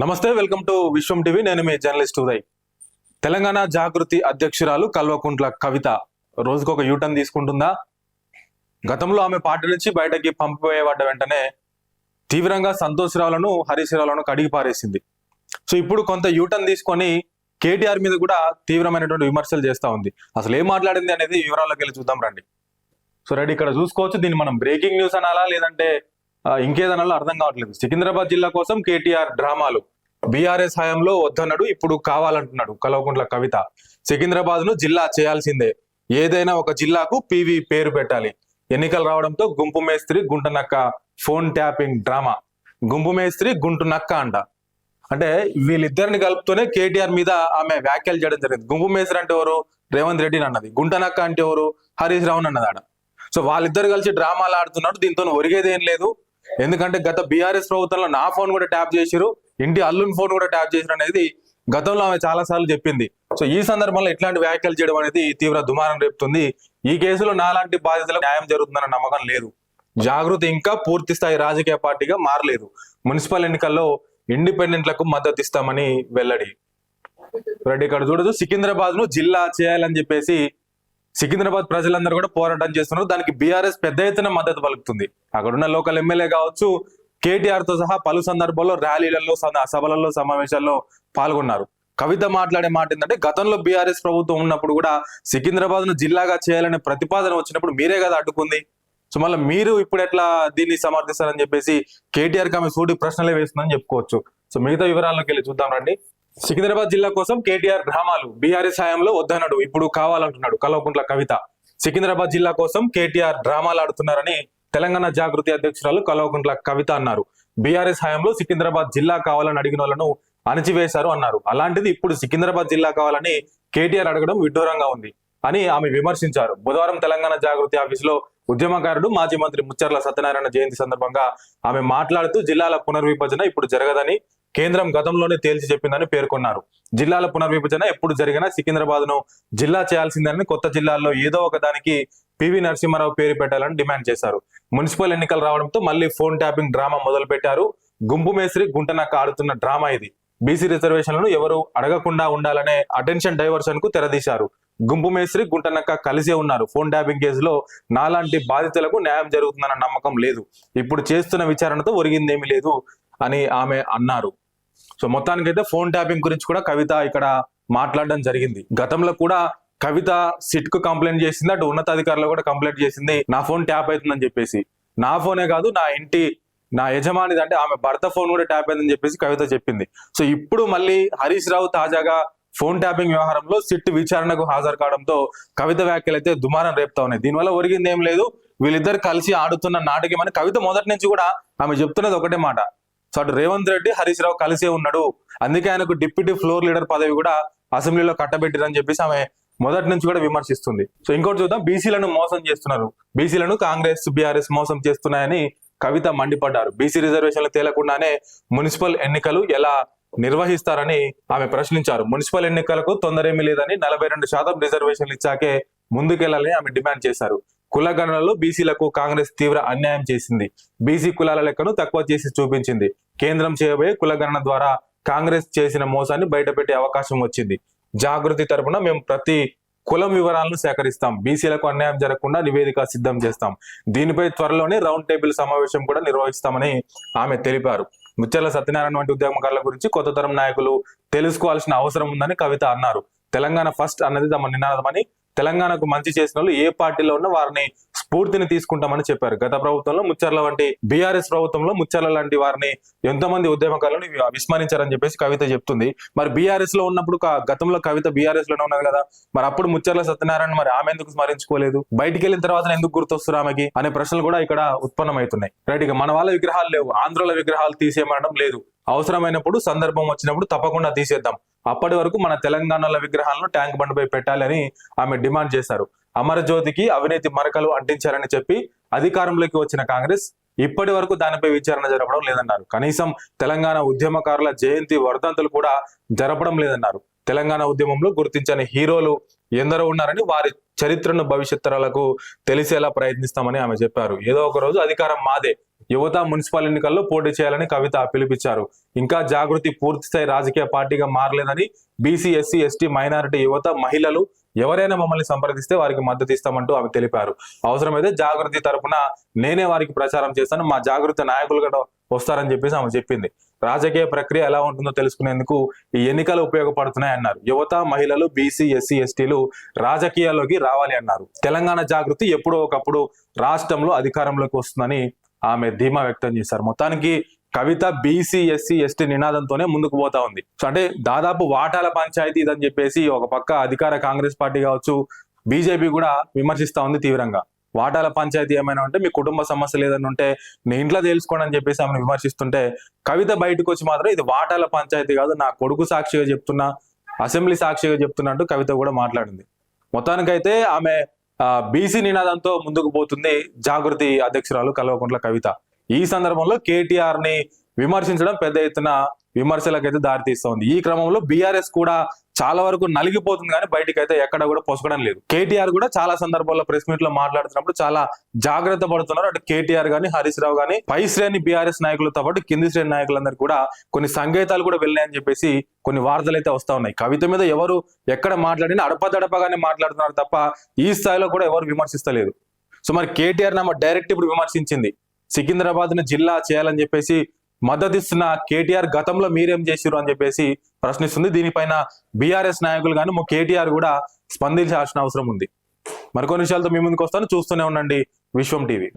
నమస్తే welcome to Vishwam TV. నేను మీ జర్నలిస్ట్ ఉదయ్. తెలంగాణ జాగృతి అధ్యక్షురాలు కల్వకుంట్ల కవిత రోజుకు ఒక యూటర్న్ తీసుకుంటుందా? గతంలో ఆమె పార్టీ నుంచి బయటకి పంపివేయబడ్డ వెంటనే తీవ్రంగా సంతోష్ రావులను కడిగి పారేసింది. సో ఇప్పుడు కొంత యూటర్న్ తీసుకొని కేటీఆర్ మీద కూడా తీవ్రమైనటువంటి విమర్శలు చేస్తా ఉంది. అసలు ఏం మాట్లాడింది అనేది వివరాల్లోకి వెళ్ళి చూద్దాం రండి. సో రెడీ ఇక్కడ చూసుకోవచ్చు. దీన్ని మనం బ్రేకింగ్ న్యూస్ అనాలా? లేదంటే ఆ, ఇంకేదనాలో అర్థం కావట్లేదు. సికింద్రాబాద్ జిల్లా కోసం కేటీఆర్ డ్రామాలు. బీఆర్ఎస్ హయాంలో వద్దన్నాడు ఇప్పుడు కావాలంటున్నాడు కల్వకుంట్ల కవిత. సికింద్రాబాద్ను జిల్లా చేయాల్సిందే. ఏదైనా ఒక జిల్లాకు పివి పేరు పెట్టాలి. ఎన్నికలు రావడంతో గుంపు మేస్త్రి గుంటనక్క ఫోన్ ట్యాపింగ్ డ్రామా. గుంపు మేస్త్రి గుంటు నక్క అంట. అంటే వీళ్ళిద్దరిని కలుపుతూనే కేటీఆర్ మీద ఆమె వ్యాఖ్యలు చేయడం జరిగింది. గుంపు మేస్త్రి అంటే ఎవరు? రేవంత్ రెడ్డిని అన్నది. గుంటనక్క అంటే ఎవరు? హరీష్ రావు అన్నది ఆడ. సో వాళ్ళిద్దరు కలిసి డ్రామాలు ఆడుతున్నారు. దీంతో ఒరిగేది ఏం లేదు. ఎందుకంటే గత బీఆర్ఎస్ ప్రభుత్వంలో నా ఫోన్ కూడా ట్యాప్ చేసిరు ఇంటి అల్లుని ఫోన్ కూడా ట్యాప్ చేసిరు అనేది గతంలో ఆమె చాలా సార్లు చెప్పింది. సో ఈ సందర్భంలో ఇట్లాంటి వ్యాఖ్యలు చేయడం అనేది తీవ్ర దుమారం రేపుతుంది. ఈ కేసులో నాలాంటి బాధితులకు న్యాయం జరుగుతుందన్న నమ్మకం లేదు. జాగృతి ఇంకా పూర్తి స్థాయి రాజకీయ పార్టీగా మారలేదు. మున్సిపల్ ఎన్నికల్లో ఇండిపెండెంట్లకు మద్దతు ఇస్తామని వెల్లడి. రెడ్డి ఇక్కడ చూడదు సికింద్రాబాద్ను జిల్లా చేయాలని చెప్పేసి సికింద్రాబాద్ ప్రజలందరూ కూడా పోరాటం చేస్తున్నారు. దానికి బీఆర్ఎస్ పెద్ద ఎత్తున మద్దతు పలుకుతుంది. అక్కడున్న లోకల్ ఎమ్మెల్యే కావచ్చు కేటీఆర్తో సహా పలు సందర్భాల్లో ర్యాలీలలో సభలలో సమావేశాల్లో పాల్గొన్నారు. కవిత మాట్లాడే మాట ఏంటంటే గతంలో బీఆర్ఎస్ ప్రభుత్వం ఉన్నప్పుడు కూడా సికింద్రాబాద్ను జిల్లాగా చేయాలనే ప్రతిపాదన వచ్చినప్పుడు మీరే కదా అడ్డుకుంది. సో మళ్ళీ మీరు ఇప్పుడు ఎట్లా దీన్ని సమర్థిస్తారని చెప్పేసి కేటీఆర్ ఆమె సూటి ప్రశ్నలే వేస్తుందని చెప్పుకోవచ్చు. సో మిగతా వివరాల్లోకి వెళ్ళి చూద్దాం రండి. సికింద్రాబాద్ జిల్లా కోసం కేటీఆర్ గ్రామాలు బీఆర్ఎస్ హయాంలో వద్దన్నాడు. ఇప్పుడు కావాలంటున్నాడు కల్వకుంట్ల కవిత. సికింద్రాబాద్ జిల్లా కోసం కేటీఆర్ డ్రామాలు ఆడుతున్నారని తెలంగాణ జాగృతి అధ్యక్షురాలు కల్వకుంట్ల కవిత అన్నారు. బీఆర్ఎస్ హయాంలో సికింద్రాబాద్ జిల్లా కావాలని అడిగిన వాళ్ళను అణచివేశారు అన్నారు. అలాంటిది ఇప్పుడు సికింద్రాబాద్ జిల్లా కావాలని కేటీఆర్ అడగడం విడ్డూరంగా ఉంది అని ఆమె విమర్శించారు. బుధవారం తెలంగాణ జాగృతి ఆఫీసులో ఉద్యమకారుడు మాజీ మంత్రి ముచ్చర్ల సత్యనారాయణ జయంతి సందర్భంగా ఆమె మాట్లాడుతూ జిల్లాల పునర్విభజన ఇప్పుడు జరగదని కేంద్రం గతంలోనే తేల్చి చెప్పిందని పేర్కొన్నారు. జిల్లాల పునర్విభజన ఎప్పుడు జరిగినా సికింద్రాబాద్ను జిల్లా చేయాల్సిందని కొత్త జిల్లాల్లో ఏదో ఒక దానికి పివి నరసింహారావు పేరు పెట్టాలని డిమాండ్ చేశారు. మున్సిపల్ ఎన్నికలు రావడంతో మళ్ళీ ఫోన్ ట్యాపింగ్ డ్రామా మొదలు పెట్టారు గుంపు మేస్త్రి గుంటనక్క ఆడుతున్న డ్రామా ఇది. బీసీ రిజర్వేషన్లను ఎవరు అడగకుండా ఉండాలనే అటెన్షన్ డైవర్షన్కు తెరదీశారు. గుంపు మేస్త్రి గుంటనక్క కలిసే ఉన్నారు. ఫోన్ ట్యాపింగ్ కేసులో నాలాంటి బాధితులకు న్యాయం జరుగుతుందన్న నమ్మకం లేదు. ఇప్పుడు చేస్తున్న విచారణతో ఒరిగిందేమీ లేదు అని ఆమె అన్నారు. సో మొత్తానికైతే ఫోన్ ట్యాపింగ్ గురించి కూడా కవిత ఇక్కడ మాట్లాడడం జరిగింది. గతంలో కూడా కవిత సిట్కు కంప్లైంట్ చేసింది అటు ఉన్నతాధికారులు కూడా కంప్లైంట్ చేసింది నా ఫోన్ ట్యాప్ అవుతుందని చెప్పేసి. నా ఫోనే కాదు నా ఇంటి నా యజమానిది అంటే ఆమె భర్త ఫోన్ కూడా ట్యాప్ అయిందని చెప్పేసి కవిత చెప్పింది. సో ఇప్పుడు మళ్ళీ హరీష్ రావు తాజాగా ఫోన్ ట్యాపింగ్ వ్యవహారంలో సిట్ విచారణకు హాజరు కావడంతో కవిత వ్యాఖ్యలు అయితే దుమారం రేపుతా ఉన్నాయి. దీనివల్ల ఒరిగింది ఏం లేదు. వీళ్ళిద్దరు కలిసి ఆడుతున్న నాటకం అని కవిత మొదటి నుంచి కూడా ఆమె చెప్తున్నది ఒకటే మాట. సో అటు రేవంత్ రెడ్డి హరీష్ రావు కలిసే ఉన్నాడు. అందుకే ఆయనకు డిప్యూటీ ఫ్లోర్ లీడర్ పదవి కూడా అసెంబ్లీలో కట్టబెట్టిరని చెప్పేసి ఆమె మొదటి నుంచి కూడా విమర్శిస్తుంది. సో ఇంకోటి చూద్దాం బీసీలను మోసం చేస్తున్నారు. బీసీలను కాంగ్రెస్ బీఆర్ఎస్ మోసం చేస్తున్నాయని కవిత మండిపడ్డారు. బీసీ రిజర్వేషన్లు తేలకుండానే మున్సిపల్ ఎన్నికలు ఎలా నిర్వహిస్తారని ఆమె ప్రశ్నించారు. మున్సిపల్ ఎన్నికలకు తొందరేమీ లేదని నలభై రెండు శాతం రిజర్వేషన్లు ఇచ్చాకే ముందుకెళ్ళాలని ఆమె డిమాండ్ చేశారు. కులగణనలో బీసీలకు కాంగ్రెస్ తీవ్ర అన్యాయం చేసింది. బీసీ కులాల లెక్కను తక్కువ చేసి చూపించింది. కేంద్రం చేయబోయే కులగణన ద్వారా కాంగ్రెస్ చేసిన మోసాన్ని బయటపెట్టే అవకాశం వచ్చింది. జాగృతి తరపున మేము ప్రతి కులం వివరాలను సేకరిస్తాం. బీసీలకు అన్యాయం జరగకుండా నివేదిక సిద్ధం చేస్తాం. దీనిపై త్వరలోనే రౌండ్ టేబుల్ సమావేశం కూడా నిర్వహిస్తామని ఆమె తెలిపారు. ముత్యాల సత్యనారాయణ వంటి ఉద్యమకారుల గురించి కొత్త తరం నాయకులు తెలుసుకోవాల్సిన అవసరం ఉందని కవిత అన్నారు. తెలంగాణ ఫస్ట్ అన్నది తమ నినాదమని తెలంగాణకు మంచి చేసిన వాళ్ళు ఏ పార్టీలో ఉన్నా వారిని స్ఫూర్తిని తీసుకుంటామని చెప్పారు. గత ప్రభుత్వంలో ముచ్చర్ల వంటి బీఆర్ఎస్ ప్రభుత్వంలో ముచ్చర్ల లాంటి వారిని ఎంతమంది ఉద్యమకారులను విస్మరించారని చెప్పేసి కవిత చెప్తుంది. మరి బీఆర్ఎస్లో ఉన్నప్పుడు గతంలో కవిత బీఆర్ఎస్లోనే ఉన్నది కదా. మరి అప్పుడు ముచ్చర్ల సత్యనారాయణ మరి ఆమె ఎందుకు స్మరించుకోలేదు? బయటికి వెళ్ళిన తర్వాత ఎందుకు గుర్తొస్తారు ఆమెకి? అనే ప్రశ్నలు కూడా ఇక్కడ ఉత్పన్నమవుతున్నాయి. రైట్ ఇక మన వాళ్ళ విగ్రహాలు లేవు. ఆంధ్రుల విగ్రహాలు తీసేయమనడం లేదు. అవసరమైనప్పుడు సందర్భం వచ్చినప్పుడు తప్పకుండా తీసేద్దాం. అప్పటి వరకు మన తెలంగాణలో విగ్రహాలను ట్యాంక్ బండ్పై పెట్టాలని ఆమె డిమాండ్ చేశారు. అమరజ్యోతికి అవినీతి మరకలు అంటించారని చెప్పి అధికారంలోకి వచ్చిన కాంగ్రెస్ ఇప్పటి వరకు దానిపై విచారణ జరపడం లేదన్నారు. కనీసం తెలంగాణ ఉద్యమకారుల జయంతి వర్ధంతులు కూడా జరపడం లేదన్నారు. తెలంగాణ ఉద్యమంలో గుర్తించని హీరోలు ఎందరో ఉన్నారని వారి చరిత్రను భవిష్యత్తులకు తెలిసేలా ప్రయత్నిస్తామని ఆమె చెప్పారు. ఏదో ఒక రోజు అధికారం మాదే. యువత మున్సిపల్ ఎన్నికల్లో పోటీ చేయాలని కవిత పిలుపిచ్చారు ఇంకా జాగృతి పూర్తిస్థాయి రాజకీయ పార్టీగా మారలేదని బీసీ ఎస్సీ ఎస్టీ మైనారిటీ యువత మహిళలు ఎవరైనా మమ్మల్ని సంప్రదిస్తే వారికి మద్దతు ఇస్తామంటూ ఆమె తెలిపారు. అవసరమైతే జాగృతి తరపున నేనే వారికి ప్రచారం చేస్తాను మా జాగృతి నాయకులు కూడా వస్తారని చెప్పేసి ఆమె చెప్పింది. రాజకీయ ప్రక్రియ ఎలా ఉంటుందో తెలుసుకునేందుకు ఈ ఎన్నికలు ఉపయోగపడుతున్నాయి అన్నారు. యువత మహిళలు బీసీ ఎస్సీ ఎస్టీలు రాజకీయాల్లోకి రావాలి అన్నారు. తెలంగాణ జాగృతి ఎప్పుడో ఒకప్పుడు రాష్ట్రంలో అధికారంలోకి వస్తుందని ఆమె ధీమా వ్యక్తం చేశారు. మొత్తానికి కవిత బీసీ ఎస్సీ ఎస్టీ నినాదంతోనే ముందుకు పోతా ఉంది. సో అంటే దాదాపు వాటాల పంచాయతీ ఇదని చెప్పేసి ఒక పక్క అధికార కాంగ్రెస్ పార్టీ కావచ్చు బీజేపీ కూడా విమర్శిస్తా ఉంది తీవ్రంగా. వాటాల పంచాయతీ ఏమైనా ఉంటే మీ కుటుంబ సమస్య లేదని ఉంటే నీ ఇంట్లో తెలుసుకోండి అని చెప్పేసి ఆమెను విమర్శిస్తుంటే కవిత బయటకు వచ్చి మాత్రం ఇది వాటాల పంచాయతీ కాదు నా కొడుకు సాక్షిగా చెప్తున్నా అసెంబ్లీ సాక్షిగా చెప్తున్నట్టు కవిత కూడా మాట్లాడింది. మొత్తానికైతే ఆమె బీసీ నినాదంతో ముందుకు పోతుంది జాగృతి అధ్యక్షురాలు కల్వకుంట్ల కవిత. ఈ సందర్భంలో కేటీఆర్ని విమర్శించడం పెద్ద ఎత్తున విమర్శలకైతే దారితీస్తోంది ఈ క్రమంలో బీఆర్ఎస్ కూడా చాలా వరకు నలిగిపోతుంది కానీ బయటికి అయితే ఎక్కడ కూడా పొసగడం లేదు. కేటీఆర్ కూడా చాలా సందర్భాల్లో ప్రెస్ మీట్లో మాట్లాడుతున్నప్పుడు చాలా జాగ్రత్త పడుతున్నారు. అటు కేటీఆర్ గాని హరీష్ రావు గాని పై శ్రేణి బీఆర్ఎస్ నాయకులతో పాటు కింది శ్రేణి నాయకులందరూ కూడా కొన్ని సంకేతాలు కూడా వెళ్ళాయని చెప్పేసి కొన్ని వార్తలు అయితే వస్తా ఉన్నాయి. కవిత మీద ఎవరు ఎక్కడ మాట్లాడినా అడపదడపగానే మాట్లాడుతున్నారు తప్ప ఈ స్థాయిలో కూడా ఎవరు విమర్శిస్తలేదు. సో మరి కేటీఆర్ నమ్మ డైరెక్ట్ ఇప్పుడు విమర్శించింది. సికింద్రాబాద్ను జిల్లా చేయాలని చెప్పేసి మద్దతిస్తున్న కేటీఆర్ గతంలో మీరేం చేసిరు అని చెప్పేసి ప్రశ్నిస్తుంది. దీనిపైన బీఆర్ఎస్ నాయకులు కానీ కేటీఆర్ కూడా స్పందించాల్సిన అవసరం ఉంది. మరికొన్ని విషయాలతో మీ ముందుకు వస్తాను. చూస్తూనే ఉండండి విశ్వం టీవీ.